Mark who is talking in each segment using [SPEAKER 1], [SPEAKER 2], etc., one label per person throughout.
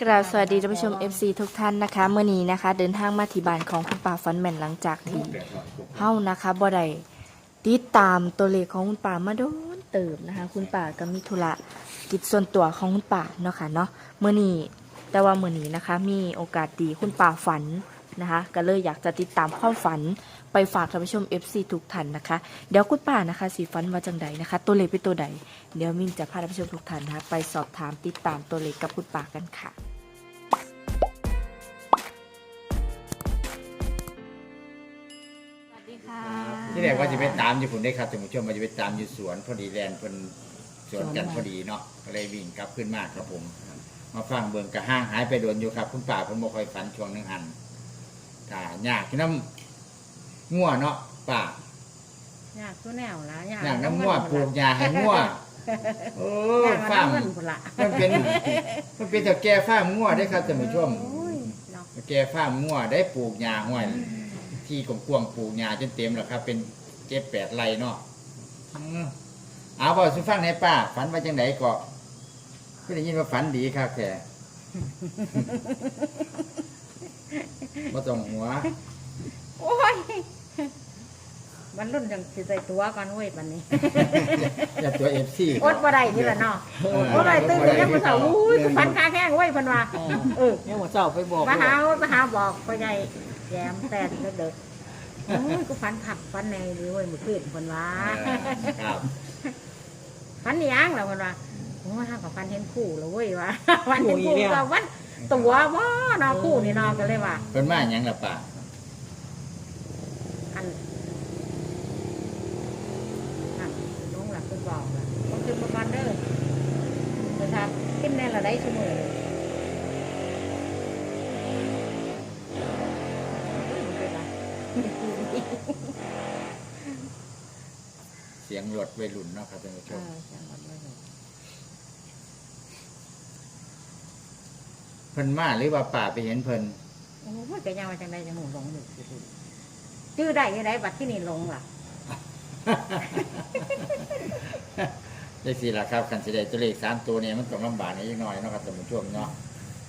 [SPEAKER 1] กราบสวัสดีท่านผู้ชม FC ทุกท่านนะคะเมื่อนี้นะคะ เดินทางมาที่บ้านของคุณป่าฟันแมนหลังจากที่เฮ้านะคะบ่ได้ติดตามตัวเลขของคุณป่ามาโดนเติมนะคะ คุณป่าก็มีธุระกิจส่วนตัวของคุณป่าเนาะค่ะเนาะเมื่อนี้แต่ว่าเมื่อนี้นะคะ มีโอกาสดีคุณป่าฝันนะคะ ก็เลยอยากจะติดตามความฝัน ไปฝากท่านผู้ชม FC ทุกท่านนะคะ เดี๋ยวคุณป่านะคะสีฟันว่าจังใดนะคะ ตัวเลขเป็นตัวใด เดี๋ยวมินจะพาท่านผู้ชมทุกท่านนะคะไปสอบถามติดตามตัวเลขกับคุณป่ากันค่ะ สวัสดีค่ะ
[SPEAKER 2] ที่แรกว่าจะไปตามอยู่ผมได้ครับท่านผู้ชมว่าจะไปตามอยู่สวนพอดีแลนด์เพิ่นสวนกันพอดีเนาะก็เลยวิ่งกลับขึ้นมาครับผม มาฟังเบิ่งกระห้างหายไปโดนอยู่ครับ คุณป่าเพิ่นบ่ค่อยฝันช่วงหนึงหันถ้ายากที่น้ำ งัวเนาะป่ายา
[SPEAKER 3] กตัวแนวละ
[SPEAKER 2] ยากน้ำงัวปลูกหญ้าให้งัวโอ้
[SPEAKER 3] ยาก
[SPEAKER 2] ฟาร์ม
[SPEAKER 3] น้ำเงินพุ่นละ
[SPEAKER 2] มันเป็นมันเป็นแต่แก่ฟาร์มงัวได้ครับท่านผู้ชม
[SPEAKER 3] โอ้ยเนาะ
[SPEAKER 2] แก่ฟาร์มงัวได้ปลูกหญ้าห้วยที่กว้างๆปลูกหญ้าจนเต็มแล้วครับ เป็นเจ็ดแปดไร่เนาะอืมเอาบอกสุฟังในอยป้าฝันว่าจังไดก็ก็ได้ยินว่าฝันดีครับแกมาต้องหัว
[SPEAKER 3] โอ้ย มันรุ่นจังสิใส่ตัวก่อนเว้ยบัดนี้
[SPEAKER 2] อย่าตัวเอฟซี
[SPEAKER 3] อดบ่ได้นี่ล่ะเนาะบ่ได้ตื่นแต่ยังบ่เช้าอุ้ยกูฟันคาแข้งเว้ยเพิ่นว่าเออ
[SPEAKER 4] ยังหัวเจ้าไปบอก
[SPEAKER 3] มาหามาหาบอกพ่อใหญ่แย้มแต่เด็กๆโอ้ยกูฟันผักฟันในนี่เว้ยมื้อคืนเพิ่นว่า
[SPEAKER 2] ครับ
[SPEAKER 3] ฟันอีหยังล่ะเพิ่นว่าโอ้ยหากับฟันเห็นคู่แล้วเว้ยว่าฟันเห็นคู่ก็วันตัวบ่เนาะคู่นี่เนาะก็เลยว่า
[SPEAKER 2] เป็นมาอย่างละป้า
[SPEAKER 3] อันอันน้องหลับคุณบอกล่ะต้องขึ้นมาก่อนเด้อจะทำขึ้นแน่ละได้เสมอเออ
[SPEAKER 2] เสียงรถ วัยรุ่นเนาะครับท่านผู้ชม
[SPEAKER 3] จังหวัดเลย
[SPEAKER 2] เพิ่นมาหรือว่าป่าไปเห็นเพิ่น
[SPEAKER 3] โอ้โหจะยังมาจังได้จังหูหลงอยู่ชื่อได้ยังไงบัดที่นี่หลงล่ะ
[SPEAKER 2] ได้สี่ละครับคันสิได้ตัวเลขสามตัวเนี่ยมันต้องลำบากนิดหน่อยเนาะครับท่านผู้ชมเนาะ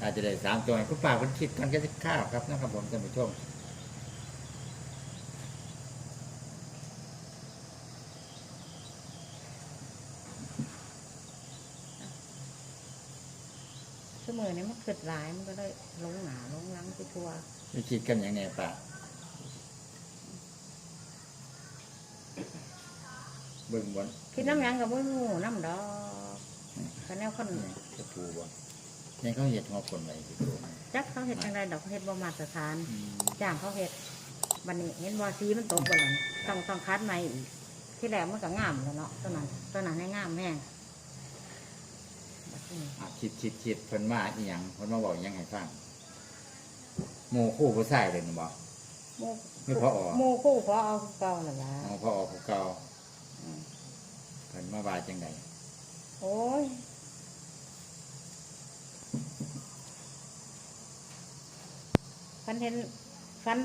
[SPEAKER 2] อาจจะได้สามตัวให้คุณป้าคุณคิดกันก็จะข้าวครับนะครับผมท่านผู้ชม
[SPEAKER 3] เสมอเนี่ยมันเกิดหลายมันก็ได้หลงหนาหลงหลังไปทั่ว
[SPEAKER 2] ไม่คิดกันอย่างแน่ป้าเบิ่งบน
[SPEAKER 3] คิดน้ำหยังกับมืองูน้ำดอกคะแนนคน
[SPEAKER 2] จะปูบ่ยังเขาเห็ดหัวคนไว้ที่ตัวมัน
[SPEAKER 3] จักเขาเห็ดจังไรดอกเขาเห็ดบ่มาตรฐาน
[SPEAKER 2] อืม
[SPEAKER 3] จ้างเขาเห็ดวันนี้เห็นว่าสีมันตกบนหลังต้องต้องคัดใหม่อีกที่แรกมันก็งามแล้วเนาะตอนนั้นตอนนั้นให้งามแม่งบัดนี้
[SPEAKER 2] อะคิดคิดคิดเพิ่นมาอีหยังเพิ่นมาบอกอีหยังให้ฟังหมู่คู่ผู้ชายเลยนี่บ่
[SPEAKER 3] หมู
[SPEAKER 2] ไม่พอออก
[SPEAKER 3] หมูคู่พอเอาเก่าน่ะละ
[SPEAKER 2] อ๋อพอออกผู้เก่าเพิ่นมาว่าจังได
[SPEAKER 3] โอ้ยฟันเห็นฟัน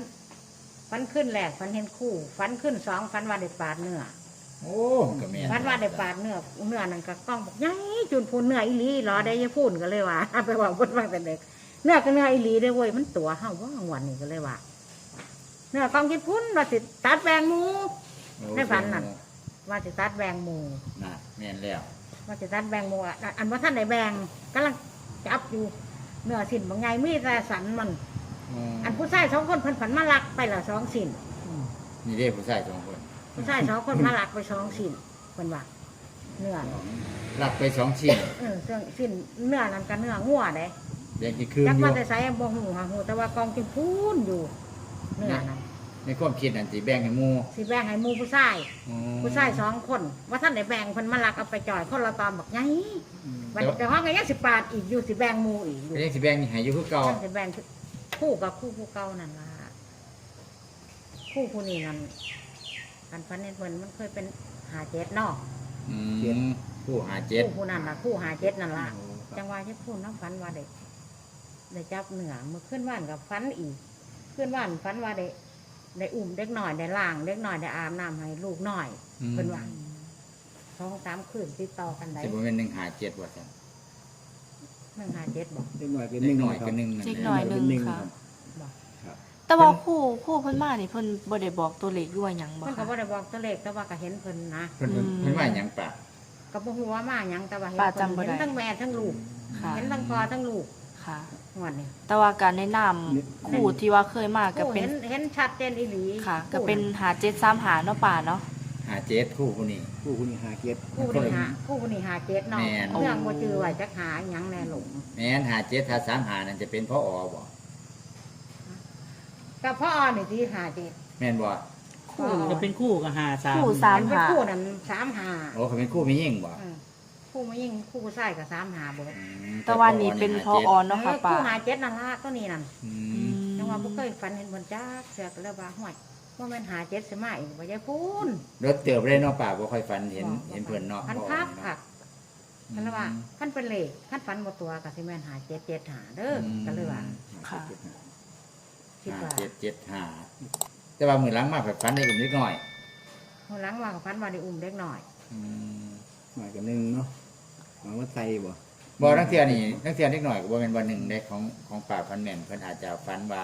[SPEAKER 3] ฟันขึ้นแรกฟันเห็นคู่ฟันขึ้นสองฟันว่าได้ปาดเนื้อ
[SPEAKER 2] โอ้ก็แม่น
[SPEAKER 3] วัดว่าได้ปาดเนื้อเนื้อนั่นก็กล้องบอกยัยจุนพูนเนื้ออีหลีรอได้ยายพูนก็เลยว่า ไปบอกพูดว่าแต่เด็กเนื้อก็เนื้ออีหลีได้อเว้ยมันตัวเฮาว่างวันนี้ก็เลยว่าเนื้อกล้องกินพุ่นว่าสิตัดแบงหมู
[SPEAKER 2] โอ้
[SPEAKER 3] ได้ฝันน่ะว่าสิตัดแบงหมู
[SPEAKER 2] น่ะแม่นแล้ว
[SPEAKER 3] ว่าสิตัดแบงหมูอะอันว่าท่านได้แบงกำลังจับอยู่เนื้อสินบางไงมีแต่สันมัน อันผู้ชายสองคนเพิ่นผันมาลักไปละสองสิน
[SPEAKER 2] นี่เด้ผู้ชายสองคน
[SPEAKER 3] ผู้ชายสองคนมาลักไปสองสินเพิ่นว่าเนื้อ
[SPEAKER 2] รับไปสองชิ้น
[SPEAKER 3] เออเครื่องสินเนื้อนั่นกับเนื้องัวเด้
[SPEAKER 2] เด็กที่คืน
[SPEAKER 3] จัก
[SPEAKER 2] อ
[SPEAKER 3] ว่า
[SPEAKER 2] ยู่
[SPEAKER 3] แต่ใส่บ่หูหาหูแต่ว่ากองกินพูนอยู่ เนื้อนั่น
[SPEAKER 2] ในความคิดนั่นสิแบ่งให้หมู่
[SPEAKER 3] สิแบ่งให้หมู่ผู้ชาย
[SPEAKER 2] อืม
[SPEAKER 3] ผู้ชายสองคนว่าท่านได้แบ่งเพิ่นมาลักเอาไปจ่อยคนละตอนบอกไง
[SPEAKER 2] อืม
[SPEAKER 3] วัน
[SPEAKER 2] แต่
[SPEAKER 3] แต่ว่าก็ยังสิปาดอีกอยู่สิแบ่งหมู่อีกอยู่
[SPEAKER 2] ก็ยังสิแบ่งให้อยู่คือเก่า
[SPEAKER 3] ยังสิแบ่งคู่กับคู่ผู้เก่านั่นล่ะคู่ผู้นี้นั่น กันพันเนเพิ่นมันเคยเป็นหาเจ็ดเนอก
[SPEAKER 2] อืมผู้หาเจ็ด
[SPEAKER 3] คู่ผู้นั่นล่ะคู่หาเจ็ดนั่นล่ะ จังหวะที่พูดน้ำฟันว่าเด็กได้จับเหนือมือขึ้นว่านกับฟันอีกขึ้นว่านฟันว่าได้ได้อุ่มเด็กหน่อยได้ล่างเด็กหน่อยได้อาบน้ำให้ลูกหน่อย
[SPEAKER 2] อืม
[SPEAKER 3] เป็นว่า ท้องสามคืนติดต่อกันได้
[SPEAKER 2] สิบ่แม่นหนึ่งหาเจ็ดว่าซั่น
[SPEAKER 3] หนึ่งหาเจ็ดบอก
[SPEAKER 4] เล็กหน่อยเป็น
[SPEAKER 2] เล็กหน่อย
[SPEAKER 4] ครับ
[SPEAKER 2] ก็หนึ่ง
[SPEAKER 1] เล็กหน่อยหนึ่ง
[SPEAKER 4] เป็น
[SPEAKER 1] ค่ะ
[SPEAKER 3] บอก
[SPEAKER 4] ครับ
[SPEAKER 1] แต่ว่าคู่คู่เพิ่นมานี่เพิ่นบ่ได้บอกตัวเลขด้วยหยังบ่
[SPEAKER 3] เพิ่นก็
[SPEAKER 1] คะ
[SPEAKER 3] บ่ได้บอกตัวเลขแต่ว่าก็เห็นเพิ่นนะ
[SPEAKER 2] เพิ่นเพิ่น
[SPEAKER 1] อืม
[SPEAKER 2] เพิ่นว่าหยังปะ
[SPEAKER 3] ก็บ่ฮู้ว่ามาหยังแต่ว่าเห็น
[SPEAKER 1] ป้า
[SPEAKER 3] เพิ่น
[SPEAKER 1] จำบ่ได้
[SPEAKER 3] เห็นทั้งแม่ทั้งลูก
[SPEAKER 1] ค่ะ
[SPEAKER 3] เห็นทั้งพ่อทั้งลูก
[SPEAKER 1] ค่ะ
[SPEAKER 3] งวดนี้
[SPEAKER 1] แต่ว่าการแนะนำคู่ที่ว่าเคยมาก็
[SPEAKER 3] ผู้
[SPEAKER 1] เป็น
[SPEAKER 3] เห็นเห็นชัดเจนอีหลี
[SPEAKER 1] ค่ะ ก็เป็นหาเจ็ดสามหาเนาะป่าเนาะ
[SPEAKER 2] หาเจ็ดคู่ผู้นี้
[SPEAKER 4] ผู้คุณหาเก็บ
[SPEAKER 3] ผู้นี่หาผู้นี่หาเจ็ดเนาะ
[SPEAKER 2] แม่น
[SPEAKER 3] เรื่องบ่จือไว้จักหาหยังแน่หลง
[SPEAKER 2] แม่นหาเจ็ดหาสามหานั่นจะเป็นพ่ออบ่
[SPEAKER 3] ก็พ่อนี่ที่หาเจ็ด
[SPEAKER 2] แม่นบ่
[SPEAKER 3] คู่
[SPEAKER 5] จะเป็นคู่กับหาสาม
[SPEAKER 1] คู่สาม
[SPEAKER 3] เป็น
[SPEAKER 1] หา
[SPEAKER 3] คู่นั้นสามหา
[SPEAKER 2] โอ้เขาเป็นคู่ไม่ยิ่งบ่
[SPEAKER 3] เออคู่มายิ่งคู่ผู้ชายกับสามหาเบิด
[SPEAKER 2] อืม
[SPEAKER 1] แต่วันนี้เป็นพอออนเนาะค่ะ
[SPEAKER 3] เออ
[SPEAKER 1] ป่า
[SPEAKER 3] คู่หาเจ็ดนั่นละตัวนี้นั่น
[SPEAKER 2] อื
[SPEAKER 1] อื
[SPEAKER 2] ม
[SPEAKER 1] ม
[SPEAKER 3] ยังว่าบ่เคยฝันเห็นบนจ้าเสือกแล้วว่าห่วยว่าแม่นหาเจ็ดสิมาอีกบ่ยายพูน
[SPEAKER 2] รถเติบเลยเนาะป่าบ่ค่อยฝันเห็นเห็นเพิ่นเนาะ
[SPEAKER 3] พัน
[SPEAKER 2] พ่อ
[SPEAKER 3] พัก
[SPEAKER 2] เนาะ
[SPEAKER 3] ค่ะคันว่าคันเป็นเลขคันฝันบ่ตัวก็สิแม่นหาเจ็ดเจ็ดหาเด้ออก็เลยว่า
[SPEAKER 1] ค่ะ
[SPEAKER 3] คิด
[SPEAKER 2] ห้า
[SPEAKER 3] ว่า
[SPEAKER 2] เจ็ดเจ็ดห้าแต่ว่ามือหลังมาแบบฝันได้กลุ่มนิดหน่อย
[SPEAKER 3] เมื่อหลังว่าก็ฝันว่าได้อุ้มเด็กหน่อย
[SPEAKER 2] อืม
[SPEAKER 4] หน่อยกับหนึ่งเนาะหวังว่าใส่บ่
[SPEAKER 2] บ่นักเที่ยนี่นักเที่ยนิดหน่อยก็บ่เป็นวันหนึ่งได้ของของป่าพันแม่นเพิ่นอาจจะฝันว่า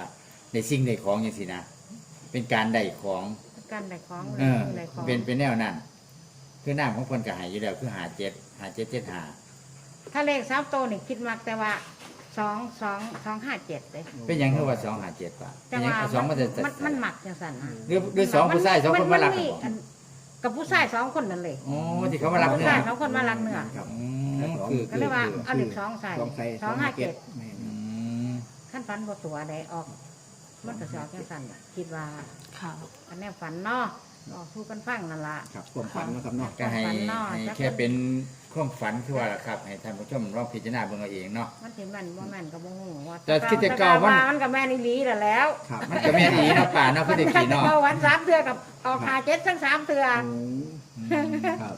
[SPEAKER 2] ในสิ่งใดของจังซี่นะเป็นการได้ของ
[SPEAKER 3] กันได้ของ
[SPEAKER 2] เออ
[SPEAKER 3] ได้ของ
[SPEAKER 2] เป็นเป็นแนวนั้นคือน้ำของคนก็ใหายอยู่แล้วคือหาเจ็ดหาเจ็ดเจ็ดหา
[SPEAKER 3] ถ้าเลขสามตัวนี่คิดมากแต่ว่า สองสองสองห้าเจ็ดเลย
[SPEAKER 2] เป็นหยังคือว่าสองหาเจ็ดป่ะเป็
[SPEAKER 3] แต่
[SPEAKER 2] นหยัง
[SPEAKER 3] ว่า
[SPEAKER 2] เอาสองมาจะ
[SPEAKER 3] มันมันหมักจังสันนะ
[SPEAKER 2] หรือหรือสองผู้ชายสองคนมารักกัน
[SPEAKER 3] น
[SPEAKER 2] บ่
[SPEAKER 3] อันกับผู้ชายสองคนนั่นเลย
[SPEAKER 2] อ๋อที่เขามารัก
[SPEAKER 3] ผู้
[SPEAKER 2] เนื้อ
[SPEAKER 3] ชายสองคนมารักเนื้อ
[SPEAKER 4] ครับ
[SPEAKER 2] อืมคือ
[SPEAKER 3] ก็เลยว่าเอาเลขสองใส่
[SPEAKER 4] สองใส่
[SPEAKER 3] สองห้าเจ็ด
[SPEAKER 4] แม่น
[SPEAKER 2] อืม
[SPEAKER 3] ขั้นฝันบ่ตัวใดออก มันก็จะออกจังสันน่ะคิดว่า
[SPEAKER 1] ค่ะ
[SPEAKER 3] อันนี้ฝันเนาะออกสู้กันฟังนั่นล่ะ
[SPEAKER 4] ครับความฝันเนาะครับเนาะ
[SPEAKER 2] ก็ให้
[SPEAKER 3] ฝันเนาะ
[SPEAKER 2] ให้
[SPEAKER 3] จัก
[SPEAKER 2] แค่เป็น ความฝันคือว่าล่ะครับ ให้ท่านผู้ชมลองพิจารณาเบิ่งเอาเองเนาะ
[SPEAKER 3] มันสิแม่นบ่แม่นก็บ่ฮู้ว่า
[SPEAKER 2] แต่คิดแต่เก่ามัน
[SPEAKER 3] มันก็แม่นอีหลีนั่นแหล้ว
[SPEAKER 4] ครับ
[SPEAKER 2] มันก็แม่นอีเนาะป่าเนาะคือได้กี่เนาะ
[SPEAKER 3] เวันสามเทือกับออกหาเจ็ดทั้งสามเทือ
[SPEAKER 4] อืมครับ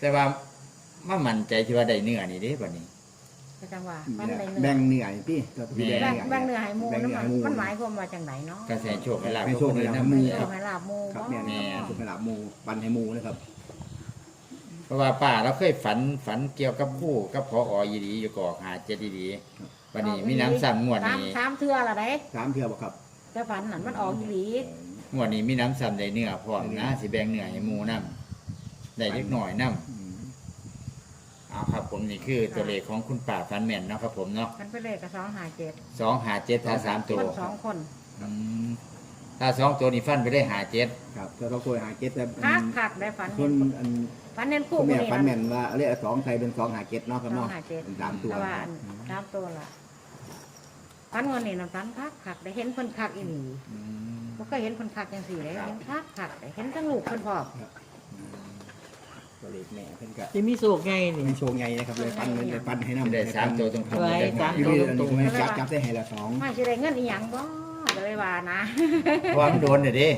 [SPEAKER 2] แต่ว่ามามั่นใจที่ว่าได้เนื้อนี่เด้บัดนี้
[SPEAKER 3] ก็จังว่ามันได้
[SPEAKER 4] แบ่
[SPEAKER 3] เนื้
[SPEAKER 4] ง
[SPEAKER 3] อ
[SPEAKER 4] เหนื่อยพี่ก็พี่
[SPEAKER 3] แบ่งแบ่งเนื้อให้หมู
[SPEAKER 4] แบ่ง
[SPEAKER 3] นั่น
[SPEAKER 4] เนื้อ
[SPEAKER 3] มัน
[SPEAKER 4] ให้หมู
[SPEAKER 3] มันหมายความว่าจังไดเนาะ
[SPEAKER 2] ก็ให้โชคให้ลาภ
[SPEAKER 4] ให้โชคให้ลาภ
[SPEAKER 2] กับน
[SPEAKER 4] หมู่
[SPEAKER 3] โชคให้ลาบหมู
[SPEAKER 4] ครับ
[SPEAKER 3] บ่
[SPEAKER 4] แม่น
[SPEAKER 2] แม่
[SPEAKER 4] ครับสุภาพหมูปันให้หมูนะครับ
[SPEAKER 2] เพ ราะว่าป้าเราเคยฝันฝันเกี่ยวกับผู้กับพออยีดีอยู่กอกหาเจ็ดดีๆวันนี้มีน้ำซ้ำงวด
[SPEAKER 3] สาม
[SPEAKER 2] นี้
[SPEAKER 3] สามเทือละเด้
[SPEAKER 4] สามเทื่อบ่ครับ
[SPEAKER 3] แต่ฝันนั่นมันออกอีหลี
[SPEAKER 2] งวดนี้มีน้ำซ้ำได้เนื้อพร้อมนะสิแบ่งเนื้อให้หมูน้ำได้เล็กหน่อยน้
[SPEAKER 4] อืมำ
[SPEAKER 2] เอาครับผมนี่คือตัวเลขของคุณป่าฟันแม่นเนาะครับผมเนาะ
[SPEAKER 3] กันไปเลยกับสองหาเจ็ด
[SPEAKER 2] สองหาเจ็ดถ้าสามตัว
[SPEAKER 3] มันสองคน
[SPEAKER 2] อืม ถ้าสองตัวนี่ฟันไปได้หาเจ็ด
[SPEAKER 4] ครับก็ต้องคุยหาเก็ตแต่
[SPEAKER 3] คักคักได้ฝัน
[SPEAKER 4] ค
[SPEAKER 3] เห็
[SPEAKER 4] น
[SPEAKER 3] น
[SPEAKER 4] อัน
[SPEAKER 3] ฝันเห็นคู่
[SPEAKER 4] คุณ
[SPEAKER 3] คน
[SPEAKER 4] แม่
[SPEAKER 3] นี้
[SPEAKER 4] ฝันแม่
[SPEAKER 3] นั่น
[SPEAKER 4] นว่าเรียกสองใส่เป็นสองหาเก็ตเนาะครับ
[SPEAKER 3] สอง
[SPEAKER 4] เนาะ
[SPEAKER 3] หาเจ็ด
[SPEAKER 4] เป็นสามตัว
[SPEAKER 3] แต่ว่าอันสามตัวละฝันวันนี้นั่นฝันคักคักได้เห็นคนคักอีหลี
[SPEAKER 2] อืม
[SPEAKER 3] บ่เคยเห็นคนคักจังสี่เลย
[SPEAKER 2] ครับ
[SPEAKER 3] เห็นคักคักได้เห็นทั้งลูกคนพ่อ
[SPEAKER 4] ตัวเลขแม่เพิ่นก็
[SPEAKER 5] จะมีโศกไงนี่
[SPEAKER 4] ไม่โชว์ไงนะครับเลยปันเลยปันให้น้ำ
[SPEAKER 2] ได้สามตัวตรงๆ
[SPEAKER 5] ไว้
[SPEAKER 2] ได้
[SPEAKER 5] สาม
[SPEAKER 4] อยู่
[SPEAKER 5] ตัว
[SPEAKER 4] นี่อัน
[SPEAKER 5] ตร
[SPEAKER 4] นี้
[SPEAKER 5] ง
[SPEAKER 4] ก็ไม่จับจับได้ให้ละสอง
[SPEAKER 3] ไม่สิได้เงินอีหยังบ่ก็ เลยว่านะ
[SPEAKER 2] เพราะว่ามันโดนเด้เด้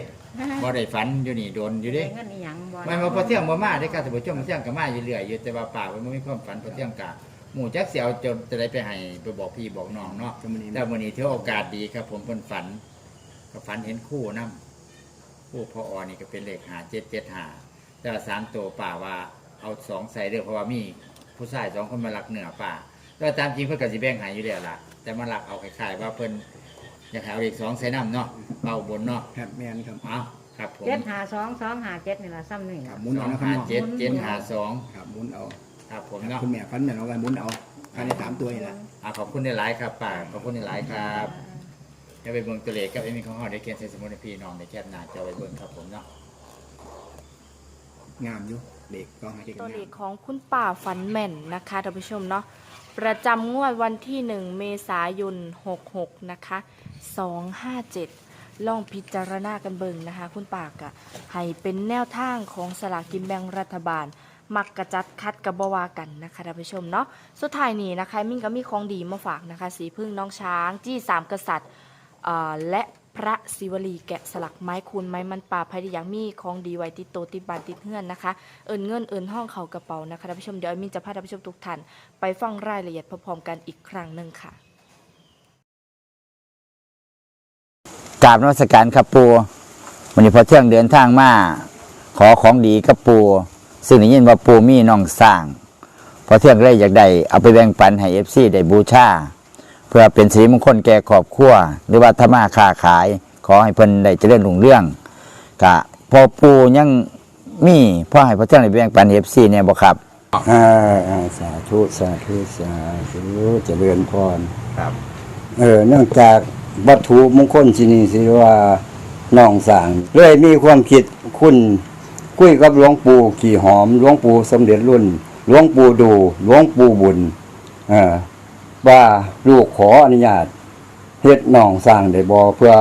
[SPEAKER 2] บ่ได้ฝันอยู่นี่โดนอยู่เด้
[SPEAKER 3] ได้เงินอีหยังบ่
[SPEAKER 2] ไม่มาพอเที่ยงบ่มาได้อครับท่านผู้ชมเที่ยงก็มาอยู่เรื่อยอยู่แต่ว่าป่ามันบ่มีความฝันพอเที่ยงกะหมู่จักเสียวจะจะได้ไปให้ไปบอกพี่บอกน้องเนาะ
[SPEAKER 4] ก็มันนี้
[SPEAKER 2] แต่วันนี้ถือโอกาสดีครับ ผมเพิ่นฝันก็ฝันเห็นคู่นํคู่พ่อออนี่ก็เป็นเลขหาเจ็ดเจ็ดหาแต่ว่าสามตัวป่าว่าเอาสองใส่เด้อเพราะว่ามีผู้ชายสองคนมาลักเหนือป่าแต่ว่าตามจริงเพิ่นก็สิแบ่งใหายอยู่แล้วล่ะแต่มาลักเอาคล้ายๆว่าเพิ่น อยากให้เอาเลขสองใส่น้ำเนาะเบาบนเนาะ
[SPEAKER 4] ครับแม่นครับ
[SPEAKER 2] เอาครับผม
[SPEAKER 3] เจ็ดหาสองสองหาเจ็ดนี่ล่ะซ้ำนี่
[SPEAKER 4] ครับ
[SPEAKER 3] ล่ะ
[SPEAKER 4] หมุน
[SPEAKER 2] สอ
[SPEAKER 4] เอา
[SPEAKER 2] ง
[SPEAKER 4] นะครับ
[SPEAKER 2] หา
[SPEAKER 4] เนาะ
[SPEAKER 2] เจ็ดเจ็ดหาสอง
[SPEAKER 4] ครับหมุนเอา
[SPEAKER 2] ครับผม
[SPEAKER 4] ครับ
[SPEAKER 2] เนาะ
[SPEAKER 4] คุณแม่ฟันแม่นเอากันหมุนเอาภายในสามตัวนี่แหละ
[SPEAKER 2] อ่าขอบคุณในหลายๆครับป่าขอบคุณในหลายๆครับจะไปเบิ่งตัวเลขกับเอ็มมีของเฮาได้เขียนใส่สมุดให้พี่น้องในแคบหน้าจอไว้เบิ่งครับผมเนาะ
[SPEAKER 4] งามอยู่เด็กก็หาเก็ต
[SPEAKER 1] ตัว
[SPEAKER 4] งา
[SPEAKER 1] เล
[SPEAKER 4] ม
[SPEAKER 1] ขของคุณป่าฝันแม่นนะคะท่านผู้ชมเนาะ ประจำงวดวันที่ 1 เมษายน 66 นะคะ 257 ลองพิจารณากันเบิ่งนะคะ คุณปากะให้เป็นแนวทางของสลากกินแบ่งรัฐบาล มักกระจัดคัดกับบวากันนะคะท่านผู้ชมเนาะ สุดท้ายนี้นะคะ มิ่งก็มีของดีมาฝากนะคะ สีพึ่งน้องช้าง จี้สามกษัตริย์และ พระศิวลีแกะสลักไม้คูณไม้มันป่าภัยอยางมีของดีไว้ติดโตติดบานติดเฮือนนะคะ เอินเงินเอินห้องเขากระเป๋านะคะท่านผู้ชมเดี๋ยวมินจะพาท่านผู้ชมทุกท่านไปฟังรายละเอียดพร้อมๆกันอีกครั้งหนึ่งค่ะ
[SPEAKER 6] กราบนมัสการครับปูวันนี้พอเที่ยงเดินทางมาขอของดีกับปูซึ่งได้ยินว่าปูมีน้องสร้าง พอเที่ยงเลยอยากได้เอาไปแบ่งปันให้เอฟซีได้บูชา พื่อเป็นสีมงคลแก่ครอบครัวหรือว่าธรรมาค้าขาย ขอให้เพิ่นได้เจริญรุ่งเรื่องกะพอปูยังมีพ่อให้พอเที่ยงได้แบ่งปันเอฟซีเนี่ยบ่ครับ
[SPEAKER 7] อ่าอ่าสาธุสาธุสาธุเจริญพร
[SPEAKER 2] ครับ
[SPEAKER 7] เออเนื่องจากวัตถุมงคลที่นี่สิว่าน้องสางเลยมีความคิดคุณคุยกับหลวงปู่ขี่หอมหลวงปู่สมเด็จรุ่นหลวงปู่ดูหลวงปู่บุญเออ ว่าลูกขออนุญาตเฮ็ดน้องสร้างได้บ่เพื่อ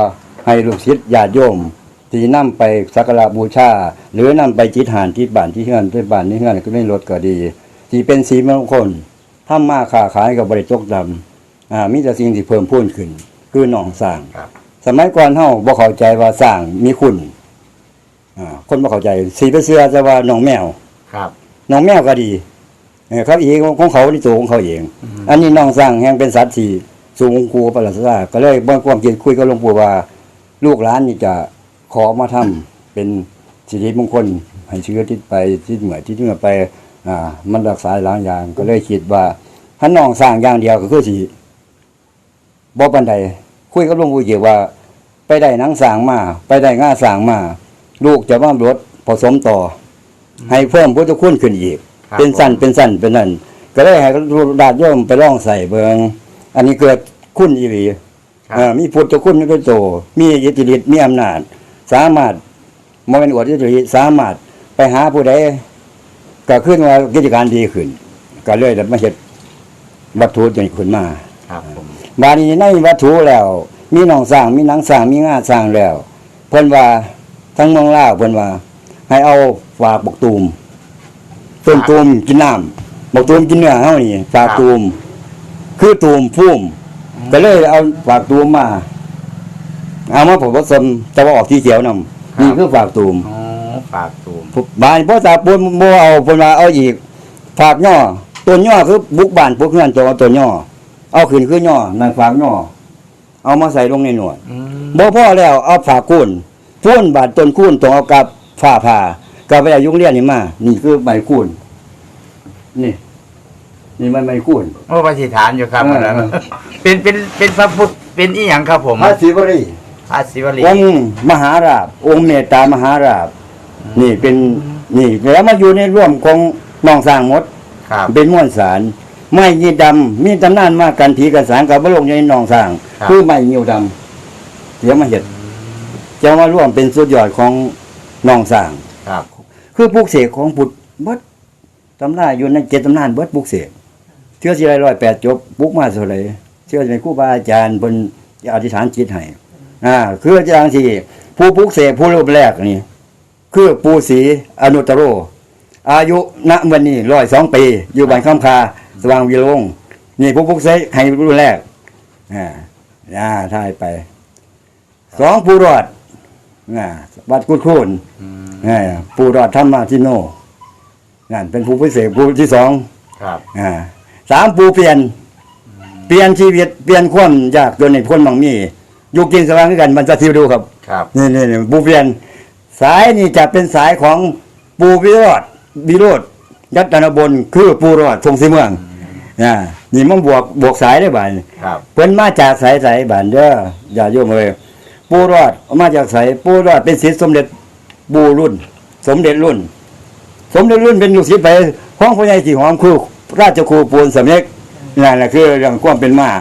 [SPEAKER 7] ให้ลูกศิษย์ญาติโยมที่นำไปสักการะบูชา หรือนำไปจิตหานที่บ้านที่เฮือนที่บ้านที่เฮือนก็ไม่ลดก็ดีที่เป็นสีมงคลทำมาค้าขายกับบริจกดำอ่ามีแต่สิ่งที่เพิ่มพูนขึ้น คือหนองสร้าง
[SPEAKER 2] ครับ
[SPEAKER 7] สมัยก่อนเฮาบ่เข้าใจว่าสร้างมีคุณอ่าคนบ่เข้าใจสีไปเสื้อจะว่าหนองแมว
[SPEAKER 2] ครับ
[SPEAKER 7] หนองแมวก็ดี เออเขาเองของเขาในตัวของเขาเอง อันนี้หนองสร้างแห่งเป็นสัตว์ที่สูงคูประหลาดซาก็เลยบ่ความคิดคุยกับหลวงปู่ว่า ลูกหลานนี่จะขอมาทำเป็นสิริมงคลให้เชื้อทิศไปทิศเหนือทิศเหนือไป อ่า มันรักษาหลายอย่างก็เลยคิดว่าถ้าน้องสร้างอย่างเดียวก็คือสิบ่ปันใดคุยกับหลวงปู่เกี่ยวว่า ไปได้หนังสร้างมา ไปได้ง่าสร้างมา ลูกจะว่ารถผสมต่ออให้เพิ่มพุทธคุณขึ้นอีก
[SPEAKER 2] ครับ
[SPEAKER 7] เป็นสั้นเป็นสั้นเป็นนั่นก็เลยให้ดาดโยมไปลองใส่เบิงอันนี้เกิดคุณอีหลี
[SPEAKER 2] ครับ
[SPEAKER 7] เอ่อมีพุทธคุณมีพระโตมีอิทธิฤทธิ์มีอำนาจ สามารถมเป็นอวดอิทธิฤทธิ์สามารถไปหาผู้ใดก็ขึ้นว่ากิจการดีขึ้น ก็เลยได้มาเฮ็ดวัตถุจนขึ้นมา
[SPEAKER 2] ครับผม
[SPEAKER 7] บาดนี้ในวัตถุแล้ว มีหนองสร้างมีหนังสร้างมีงาสร้างแล้ว เพิ่นว่าทั้งเมืองลาวเพิ่นว่า ให้เอาฝากบกตูม ต้นตูมกินน้ำบกตูมกินเนื้อเฮานี่ฝากตูมคือตูมพุ่มก็เลยเอาฝากตูมมา เอามาผสมแต่ว่าออกที่เขียวนำนี่คือฝากตูม
[SPEAKER 2] อ๋อฝากตูม
[SPEAKER 7] บานพ่อตาปูนบ่เอาเพิ่นว่าเอาอีกฝากย่อต้นย่อคือบุกบ้านพวกเฮือนตัวต้นย่อเอาขึ้นคือย่อนั่นฝากย่อเอามาใส่ลงในหนวด
[SPEAKER 2] อืม
[SPEAKER 7] บ่พอแล้วเอาฝากคูนพูนบาดต้นคูนต้องเอากับฝ้าผ่า ก็ไปเอายุงเรียนนี่มา นี่คือใบคูนนี่ นี่มันใบคูน
[SPEAKER 2] โอ้ปฏิฐานอยู่ครับ
[SPEAKER 7] เออ
[SPEAKER 2] อันนั้นเป็นเป็นเป็นพระพุทธเป็นอีหยังครับผม
[SPEAKER 7] พระศิวรี
[SPEAKER 2] พระศิวลี
[SPEAKER 7] องค์มหาราบ องค์เมตตามหาราบ นี่เป็นนี่แล้วมาอยู่ในร่วมของน้องสร้างหมด
[SPEAKER 2] ครับ
[SPEAKER 7] เป็นม้วนสารไม้ยีดำมีตำนานมากกันผีกันสารกับบลงในหนองสร้าง
[SPEAKER 2] ครับ
[SPEAKER 7] คือไม้ยิวดำเสียมาเห็ดจะมาร่วมเป็นสุดยอดของหนองสร้าง
[SPEAKER 2] คื
[SPEAKER 7] อปลูกเสกของบุตรเบิดตำนานอยู่ในเจ็ดตำนานเบิดปลูกเสกเชื่อสิไรร้อยแปดจบปลูกมาเท่าไรเชื่อในครูบาอาจารย์บนอธิษฐานจิตให้อ่าคืออาจารย์ที่ผู้ปลูกเสกผู้รูปแรกนี่ คือปูศรีอนุตโร อายุณวันนี้ร้อยสองปี อยู่บ้านข้ามคาสว่างวิโรงนี่ผู้พุกเสกให้รุ่นแรกอ่าอ่าท่ายไปสองผู้รอด อ่าวัดกุดคูนอ่าผู้รอดธรรมาทิโนนั่นเป็นผู้พิเศษผู้ที่สอง
[SPEAKER 2] ครับ
[SPEAKER 7] อ่าสามผู้เปลี่ยน เปลี่ยนชีวิตเปลี่ยนความยากจนในพ้นบางมีอยู่กินสว่างด้วยกันมันจะทิวดูครับ
[SPEAKER 2] ครับ
[SPEAKER 7] นี่นี่นี่ปูเปลี่ยน สายนี่จะเป็นสายของปูวิโรธวิโรธยัตนบนคือปูรอดทงสีเมืองอ่านี่มันบวกบวกสายได้บ่าย
[SPEAKER 2] ครับ
[SPEAKER 7] เพิ่นมาจากสายสายบ้านเด้ออย่าโยมเลย ปูรอดออกมาจากสายปูรอดเป็นศิษย์สมเด็จบูรุ่น สมเด็จรุ่น สมเด็จรุ่นเป็นลูกศิษย์ไปของพ่อใหญ่ที่หอมคือราชครูปูนสำเร็จนั่นแหละคือเรื่องความเป็นมา